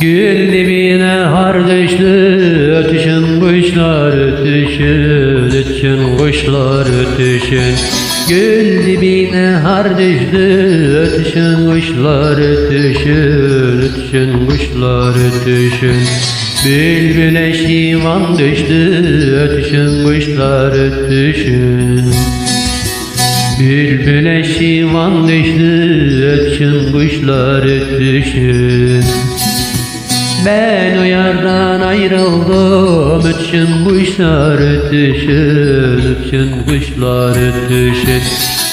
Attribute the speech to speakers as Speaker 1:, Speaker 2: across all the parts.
Speaker 1: Gül dibine har düştü ötüşün kuşlar ötüşün ötüşün kuşlar ötüşün. Gül dibine har düştü ötüşün kuşlar ötüşün ötüşün kuşlar ötüşün. Bülbüle şivan düştü ötüşün kuşlar ötüşün. Bülbüle şivan düştü ötüşün kuşlar ötüşün ben o yardan ayrıldım Ötüşün kuşlar ötüşün Ötüşün kuşlar ötüşün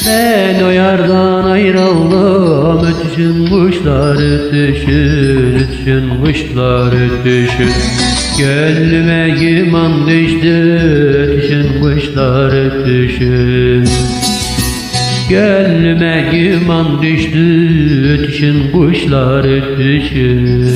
Speaker 1: Ben o yardan ayrıldım Ötüşün kuşlar ötüşün Ötüşün kuşlar ötüşün Gönlüme güman düştü Ötüşün kuşlar ötüşün Gönlüme güman düştü Ötüşün kuşlar ötüşün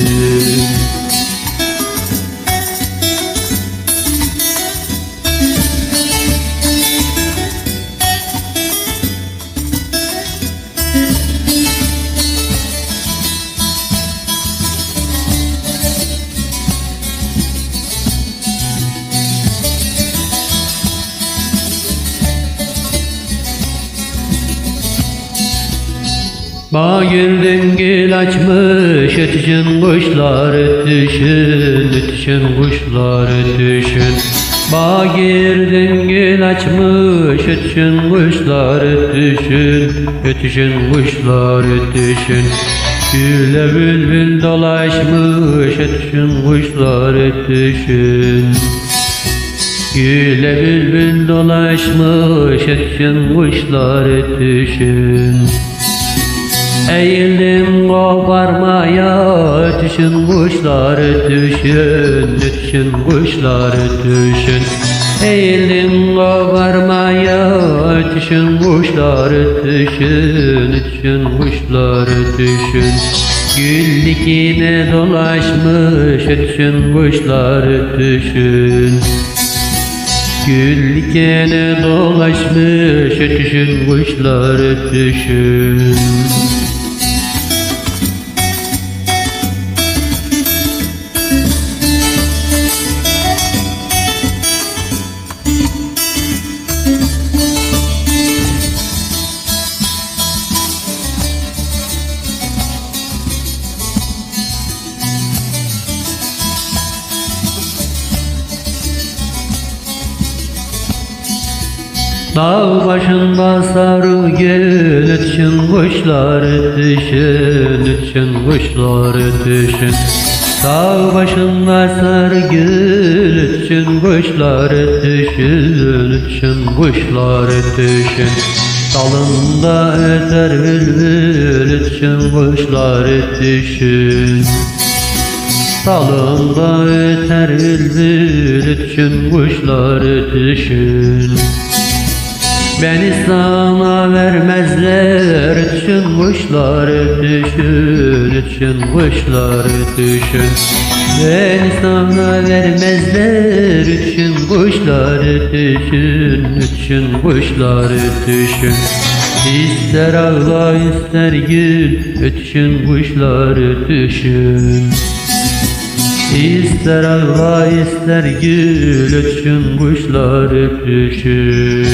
Speaker 1: Bağırdım gül açmış ötüşün kuşlar ötüşün ötüşün kuşlar ötüşün. Bağırdım gül açmış ötüşün kuşlar ötüşün ötüşün kuşlar ötüşün. Güle bülbül dolaşmış ötüşün kuşlar ötüşün. Güle bülbül dolaşmış ötüşün kuşlar ötüşün Eğildim koparmaya ötüşün kuşlar ötüşün ötüşün kuşlar ötüşün Eğildim koparmaya ötüşün kuşlar ötüşün ötüşün kuşlar ötüşün Gül dikine dolaşmış ötüşün kuşlar ötüşün Gül dikene dolaşmış ötüşün kuşlar ötüşün Dağ başında sarı gül ötüşün kuşlar ötüşün ötüşün kuşlar ötüşün Dağ başında sarı gül ötüşün kuşlar ötüşün ötüşün kuşlar ötüşün Dalında öter bülbül ötüşün kuşlar ötüşün Dalında öter bülbül ötüşün kuşlar ötüşün Beni sana vermezler Ötüşün kuşlar ötüşün Ötüşün kuşlar ötüşün Beni sana vermezler Ötüşün kuşlar ötüşün Ötüşün kuşlar ötüşün İster ağla ister gül Ötüşün kuşlar ötüşün İster ağla ister gül ötüşün kuşlar ötüşün